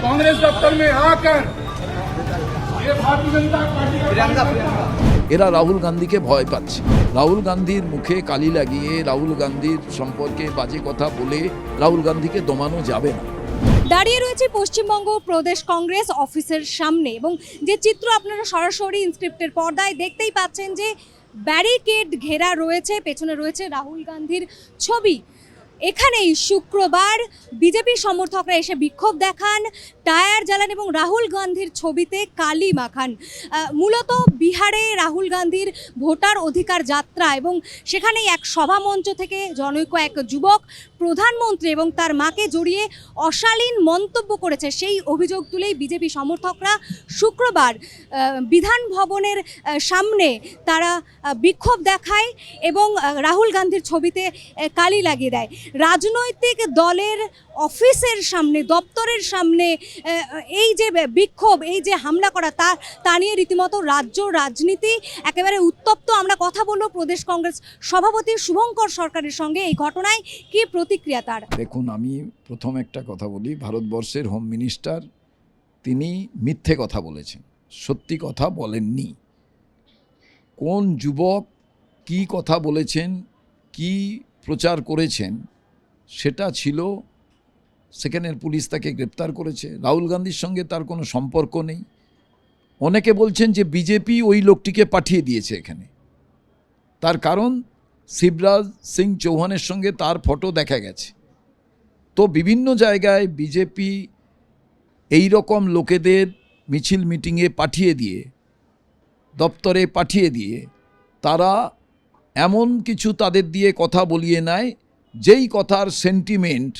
कांग्रेस दफ्तर में आकर ये भारतीय जनता पार्टी का এরা রাহুল গান্ধীকে ভয় পাচ্ছে রাহুল গান্ধীর মুখে কালি লাগিয়ে রাহুল গান্ধীর সম্পর্কে বাজে কথা বলে রাহুল গান্ধীকে দমানো যাবে না দাঁড়িয়ে রয়েছে পশ্চিমবঙ্গ প্রদেশ কংগ্রেস অফিসের সামনে এবং যে চিত্র আপনারা সরাসরি ইনস্ক্রিপ্টের পর্দায় দেখতেই পাচ্ছেন যে ব্যারিকেড ঘেরা রয়েছে পেছনে রয়েছে রাহুল গান্ধীর ছবি এখানেই শুক্রবার বিজেপি সমর্থকরা এসে বিক্ষোভ দেখান, টায়ার জ্বালান এবং রাহুল গান্ধীর ছবিতে কালি মাখান। মূলত বিহারে রাহুল গান্ধীর ভোটার অধিকার যাত্রা এবং সেখানেই এক সভামঞ্চ থেকে জনৈক এক যুবক প্রধানমন্ত্রী এবং তার মাকে জড়িয়ে অশালীন মন্তব্য করেছে। সেই অভিযোগ তুলেই বিজেপি সমর্থকরা শুক্রবার বিধান ভবনের সামনে তারা বিক্ষোভ দেখায় এবং রাহুল গান্ধীর ছবিতে কালি লাগিয়ে দেয়। রাজনৈতিক দলের অফিসের সামনে, দপ্তরের সামনে এই যে বিক্ষোভ, এই যে হামলা করা, তা তা নিয়ে রীতিমতো রাজ্য রাজনীতি একেবারে উত্তপ্ত। আমরা কথা বলব প্রদেশ কংগ্রেস সভাপতি শুভঙ্কর সরকারের সঙ্গে এই ঘটনায়। কি প্রতিক্রিয়া তার। দেখুন, আমি প্রথম একটা কথা বলি, ভারতবর্ষের হোম মিনিস্টার তিনি মিথ্যে কথা বলেছেন, সত্যি কথা বলেননি। কোন যুবক কি কথা বলেছেন, কি প্রচার করেছেন, সেটা ছিল সেখানের পুলিশ তাকে গ্রেপ্তার করেছে, রাহুল গান্ধীর সঙ্গে তার কোনো সম্পর্ক নেই। অনেকে বলছেন যে বিজেপি ওই লোকটিকে পাঠিয়ে দিয়েছে এখানে। তার কারণ শিবরাজ সিং চৌহানের সঙ্গে তার ফটো দেখা গেছে। তো বিভিন্ন জায়গায় বিজেপি এই রকম লোকেদের মিছিল মিটিংয়ে পাঠিয়ে দিয়ে, দপ্তরে পাঠিয়ে দিয়ে, তারা এমন কিছু তাদের দিয়ে কথা বলিয়ে নেয়, যেই কথার সেন্টিমেন্ট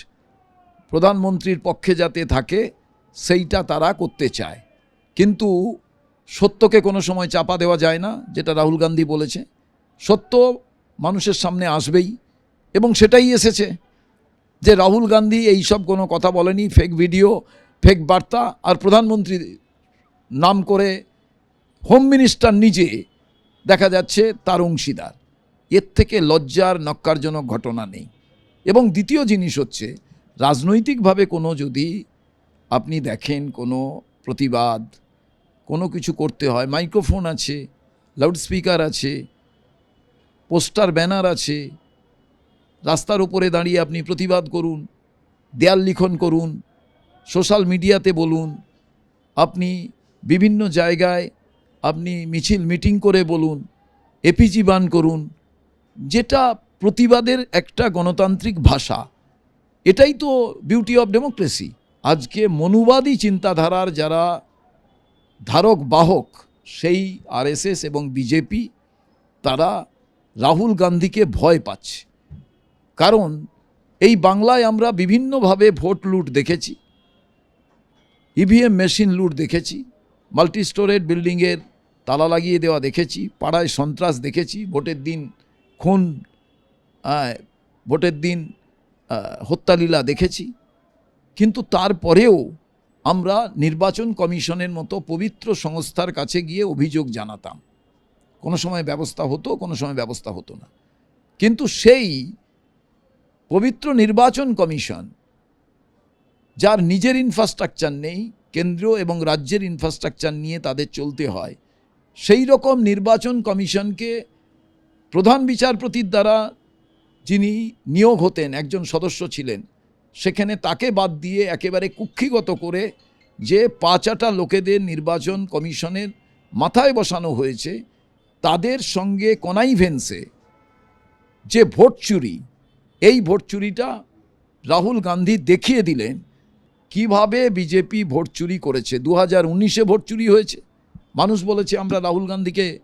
প্রধানমন্ত্রীর পক্ষে যাতে থাকে, সেইটা তারা করতে চায়। কিন্তু সত্যকে কোনো সময় চাপা দেওয়া যায় না, যেটা রাহুল গান্ধী বলেছে। সত্য মানুষের সামনে আসবেই। এবং সেটাই এসেছে যে রাহুল গান্ধী এই সব কোনো কথা বলেনি ফেক ভিডিও ফেক বার্তা, আর প্রধানমন্ত্রী নাম করে হোম মিনিস্টার নিজে দেখা যাচ্ছে তার অংশীদার। এর থেকে লজ্জার নক্কারজনক ঘটনা নেই। এবং দ্বিতীয় জিনিস হচ্ছে, রাজনৈতিকভাবে কোনো যদি আপনি দেখেন কোনো প্রতিবাদ, কোনো কিছু করতে হয়, মাইক্রোফোন আছে লাউডস্পিকার আছে পোস্টার, ব্যানার আছে। রাস্তার উপরে দাঁড়িয়ে আপনি প্রতিবাদ করুন, দেয়াল লিখন করুন, সোশ্যাল মিডিয়াতে বলুন, আপনি বিভিন্ন জায়গায় আপনি মিছিল, মিটিং করে বলুন, এপিজি বান করুন, যেটা প্রতিবাদের একটা গণতান্ত্রিক ভাষা। এটাই তো বিউটি অফ ডেমোক্রেসি আজকে মনুবাদী চিন্তাধারার যারা ধারক বাহক সেই আরএসএস এবং বিজেপি, তারা রাহুল গান্ধীকে ভয় পাচ্ছে। কারণ এই বাংলায় আমরা বিভিন্নভাবে ভোট লুট দেখেছি ইভিএম মেশিন লুট দেখেছি মাল্টি স্টোরেড বিল্ডিংয়ের তালা লাগিয়ে দেওয়া দেখেছি, পাড়ায় সন্ত্রাস দেখেছি, ভোটের দিন খুন ভোটের দিন হত্যালীলা দেখেছি। কিন্তু তারপরেও আমরা নির্বাচন কমিশনের মতো পবিত্র সংস্থার কাছে গিয়ে অভিযোগ জানাতাম। কোনো সময় ব্যবস্থা হতো, কোনো সময় ব্যবস্থা হতো না। কিন্তু সেই পবিত্র নির্বাচন কমিশন, যার নিজের ইনফ্রাস্ট্রাকচার নেই কেন্দ্র এবং রাজ্যের ইনফ্রাস্ট্রাকচার নিয়ে তাদের চলতে হয়, সেই রকম নির্বাচন কমিশনকে প্রধান বিচারপতির দ্বারা যিনি নিয়োগ হতেন, একজন সদস্য ছিলেন, সেখানে তাকে বাদ দিয়ে একেবারে কুক্ষিগত করে যে পাঁচাটা লোকেদের নির্বাচন কমিশনের মাথায় বসানো হয়েছে তাদের সঙ্গে কনাইভেন্সে যে ভোট চুরি, এই ভোট চুরিটা রাহুল গান্ধী দেখিয়ে দিলেন, কীভাবে বিজেপি ভোট চুরি করেছে। দু হাজার উনিশে ভোট চুরি হয়েছে। মানুষ বলেছে, আমরা রাহুল গান্ধীকে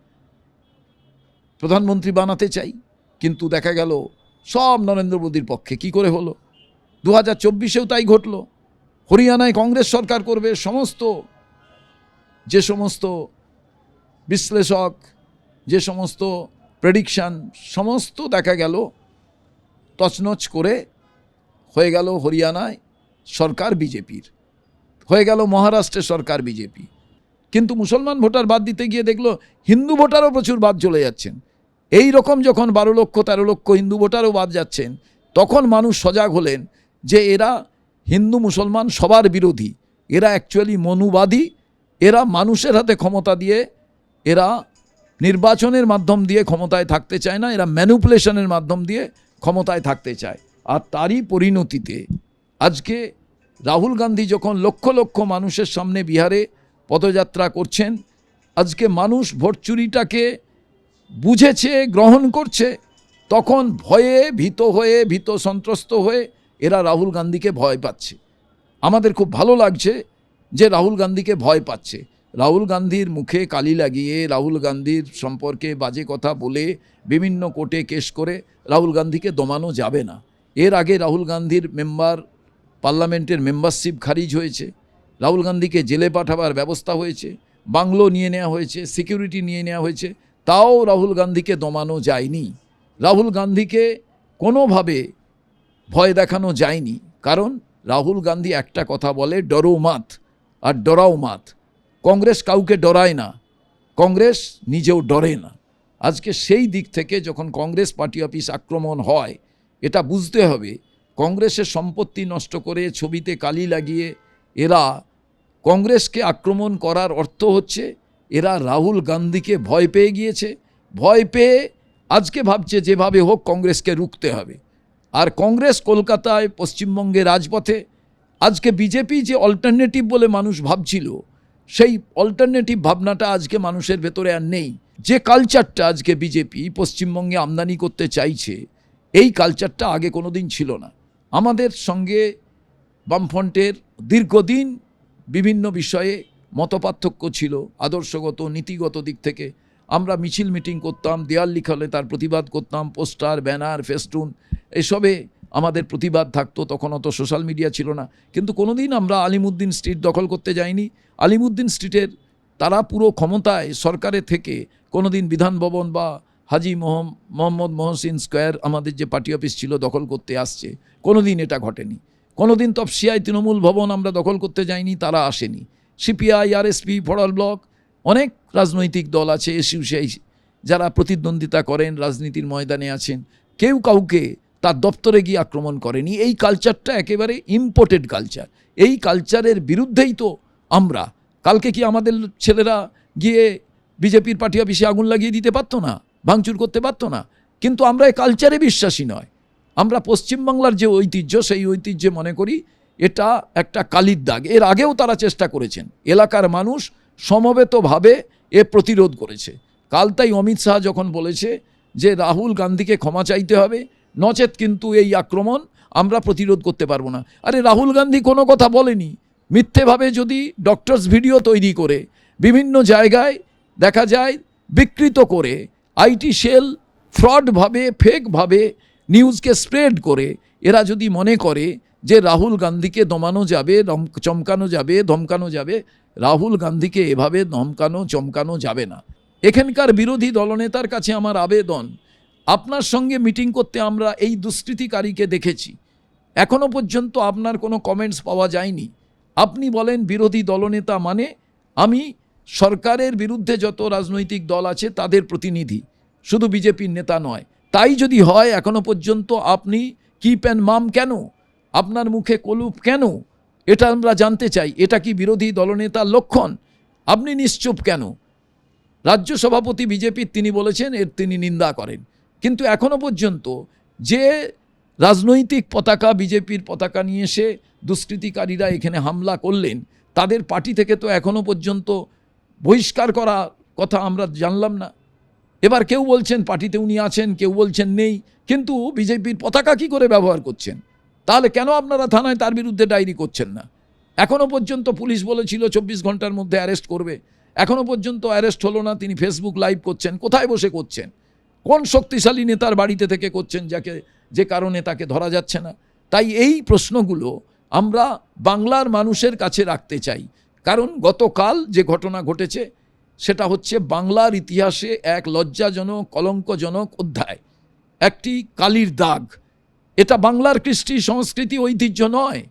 প্রধানমন্ত্রী বানাতে চাই। কিন্তু দেখা গেল, সব নরেন্দ্র মোদীর পক্ষে। কি করে হলো? দু হাজার চব্বিশেও তাই ঘটল। হরিয়ানায় কংগ্রেস সরকার করবে, সমস্ত, যে সমস্ত বিশ্লেষক যে সমস্ত প্রেডিকশান সমস্ত দেখা গেল তছনছ করে হয়ে গেল হরিয়ানায় সরকার বিজেপির। হয়ে গেল মহারাষ্ট্রে সরকার বিজেপি। কিন্তু মুসলমান ভোটার বাদ দিতে গিয়ে দেখল হিন্দু ভোটারও প্রচুর বাদ চলে যাচ্ছেন। এই রকম যখন বারো লক্ষ, তেরো লক্ষ হিন্দু ভোটারও বাদ যাচ্ছেন, তখন মানুষ সজাগ হলেন যে এরা হিন্দু মুসলমান সবার বিরোধী। এরা অ্যাকচুয়ালি মনুবাদী। এরা মানুষের হাতে ক্ষমতা দিয়ে এরা নির্বাচনের মাধ্যম দিয়ে ক্ষমতায় থাকতে চায় না, এরা ম্যানুপুলেশনের মাধ্যম দিয়ে ক্ষমতায় থাকতে চায়। আর তারই পরিণতিতে আজকে রাহুল গান্ধী যখন লক্ষ লক্ষ মানুষের সামনে বিহারে পদযাত্রা করছেন, আজকে মানুষ ভোট চুরিটাকে বুঝেছে, গ্রহণ করছে, তখন ভয়ে ভীত হয়ে, ভীত সন্ত্রস্ত হয়ে এরা রাহুল গান্ধীকে ভয় পাচ্ছে। আমাদের খুব ভালো লাগছে যে রাহুল গান্ধীকে ভয় পাচ্ছে। রাহুল গান্ধীর মুখে কালি লাগিয়ে রাহুল গান্ধীর সম্পর্কে বাজে কথা বলে বিভিন্ন কোর্টে কেস করে রাহুল গান্ধীকে দমানো যাবে না। এর আগে রাহুল গান্ধীর মেম্বার, পার্লামেন্টের মেম্বারশিপ খারিজ হয়েছে, রাহুল গান্ধীকে জেলে পাঠাবার ব্যবস্থা হয়েছে, বাংলো নিয়ে নেওয়া হয়েছে, সিকিউরিটি নিয়ে নেওয়া হয়েছে, তাও রাহুল গান্ধীকে দমানো যায়নি। রাহুল গান্ধীকে কোনোভাবে ভয় দেখানো যায়নি, কারণ রাহুল গান্ধী একটা কথা বলে, ডরো মাত আর ডরাও মাত কংগ্রেস কাউকে ডরায় না, কংগ্রেস নিজেও ডরে না। আজকে সেই দিক থেকে যখন কংগ্রেস পার্টি অফিস আক্রমণ হয়, এটা বুঝতে হবে, কংগ্রেসের সম্পত্তি নষ্ট করে ছবিতে কালি লাগিয়ে এরা কংগ্রেসকে আক্রমণ করার অর্থ হচ্ছে এরা রাহুল গান্ধীকে ভয় পেয়ে গিয়েছে। ভয় পেয়ে আজকে ভাবছে যেভাবে হোক কংগ্রেসকে রুখতে হবে। আর কংগ্রেস কলকাতায় পশ্চিমবঙ্গে রাজপথে, আজকে বিজেপি যে অল্টারনেটিভ বলে মানুষ ভাবছিল সেই অল্টারনেটিভ ভাবনাটা আজকে মানুষের ভেতরে আর নেই। যে কালচারটা আজকে বিজেপি পশ্চিমবঙ্গে আমদানি করতে চাইছে, এই কালচারটা আগে কোনো দিন ছিল না। আমাদের সঙ্গে বামফ্রন্টের দীর্ঘদিন বিভিন্ন বিষয়ে মতপার্থক্য ছিল, আদর্শগত, নীতিগত দিক থেকে। আমরা মিছিল মিটিং করতাম, দেয়াল লিখালে তার প্রতিবাদ করতাম, পোস্টার, ব্যানার, ফেস্টুন, এসবে আমাদের প্রতিবাদ থাকতো, তখন অত সোশ্যাল মিডিয়া ছিল না। কিন্তু কোনোদিন আমরা আলিমুদ্দিন স্ট্রিট দখল করতে যাইনি। আলিমুদ্দিন স্ট্রিটের তারা পুরো ক্ষমতায় সরকারে থেকে কোনোদিন বিধান ভবন বা হাজি মোহম, মোহাম্মদ মহসিন স্কোয়ার আমাদের যে পার্টি অফিস ছিল দখল করতে আসছে, কোনোদিন এটা ঘটেনি। কোনোদিন তফসিয়ায় তৃণমূল ভবন আমরা দখল করতে যাইনি, তারা আসেনি। সিপিআই আরএসপি ফড়াল ব্লক, অনেক রাজনৈতিক দল আছে এসিউ সেই যারা প্রতিদ্বন্দ্বিতা করেন, রাজনীতির ময়দানে আছেন। কেউ কাউকে তার দপ্তরে গিয়ে আক্রমণ করেনি। এই কালচারটা একেবারে ইম্পোর্টেড কালচার এই কালচারের বিরুদ্ধেই তো আমরা। কালকে কি আমাদের ছেলেরা গিয়ে বিজেপির পার্টি অফিসে আগুন লাগিয়ে দিতে পারতো না? ভাঙচুর করতে পারতো না? কিন্তু আমরা এই কালচারে বিশ্বাসী নয়। আমরা পশ্চিমবাংলার যে ঐতিহ্য, সেই ঐতিহ্যে মনে করি এটা একটা কালির দাগ। এর আগেও তারা চেষ্টা করেছেন। এলাকার মানুষ সমবেতভাবে এ প্রতিরোধ করেছে। কাল তাই অমিত শাহ যখন বলেছে যে, রাহুল গান্ধীকে ক্ষমা চাইতে হবে নচেত কিন্তু এই আক্রমণ আমরা প্রতিরোধ করতে পারব না। আরে রাহুল গান্ধী কোনো কথা বলেনি। মিথ্যেভাবে যদি ডক্টরস ভিডিও তৈরি করে, বিভিন্ন জায়গায় দেখা যায় বিকৃত করে, আইটি সেল ফ্রডভাবে, ফেকভাবে নিউজকে স্প্রেড করে, এরা যদি মনে করে যে রাহুল গান্ধীকে দমানো যাবে চমকানো যাবে, ধমকানো যাবে, রাহুল গান্ধীকে এভাবে ধমকানো চমকানো যাবে না। এখানকার বিরোধী দলনেতার কাছে আমার আবেদন আপনার সঙ্গে মিটিং করতে আমরা এই দুষ্কৃতিকারীকে দেখেছি। এখনও পর্যন্ত আপনার কোনো কমেন্টস পাওয়া যায়নি। আপনি বলেন বিরোধী দলনেতা মানে আমি সরকারের বিরুদ্ধে যত রাজনৈতিক দল আছে তাদের প্রতিনিধি, শুধু বিজেপির নেতা নয়। তাই যদি হয় এখনও পর্যন্ত আপনি কিপ অ্যান্ড মাম কেন? আপনার মুখে কলুপ কেন? এটা আমরা জানতে চাই। এটা কি বিরোধী দলনেতার লক্ষণ? আপনি নিশ্চুপ কেন? রাজ্য সভাপতি বিজেপির তিনি বলেছেন, এর তিনি নিন্দা করেন। কিন্তু এখনও পর্যন্ত যে রাজনৈতিক পতাকা, বিজেপির পতাকা নিয়ে এসে দুষ্কৃতিকারীরা এখানে হামলা করলেন, তাদের পার্টি থেকে তো এখনও পর্যন্ত বহিষ্কার করা কথা আমরা জানলাম না। এবার কেউ বলছেন পার্টিতে উনি আছেন, কেউ বলছেন নেই, কিন্তু বিজেপির পতাকা কি করে ব্যবহার করছেন? তাহলে কেন আপনারা থানায় তার বিরুদ্ধে ডায়েরি করছেন না? এখনও পর্যন্ত পুলিশ বলেছিল চব্বিশ ঘণ্টার মধ্যে অ্যারেস্ট করবে। এখনও পর্যন্ত অ্যারেস্ট হলো না, তিনি ফেসবুক লাইভ করছেন, কোথায় বসে করছেন? কোন শক্তিশালী নেতার বাড়িতে থেকে করছেন যাকে, যে কারণে তাকে ধরা যাচ্ছে না? তাই এই প্রশ্নগুলো আমরা বাংলার মানুষের কাছে রাখতে চাই। কারণ গতকাল যে ঘটনা ঘটেছে, সেটা হচ্ছে বাংলার ইতিহাসে এক লজ্জাজনক, কলঙ্কজনক অধ্যায়। একটি কালির দাগ। এটা বাংলার কৃষ্টি সংস্কৃতি ঐতিহ্য নয়।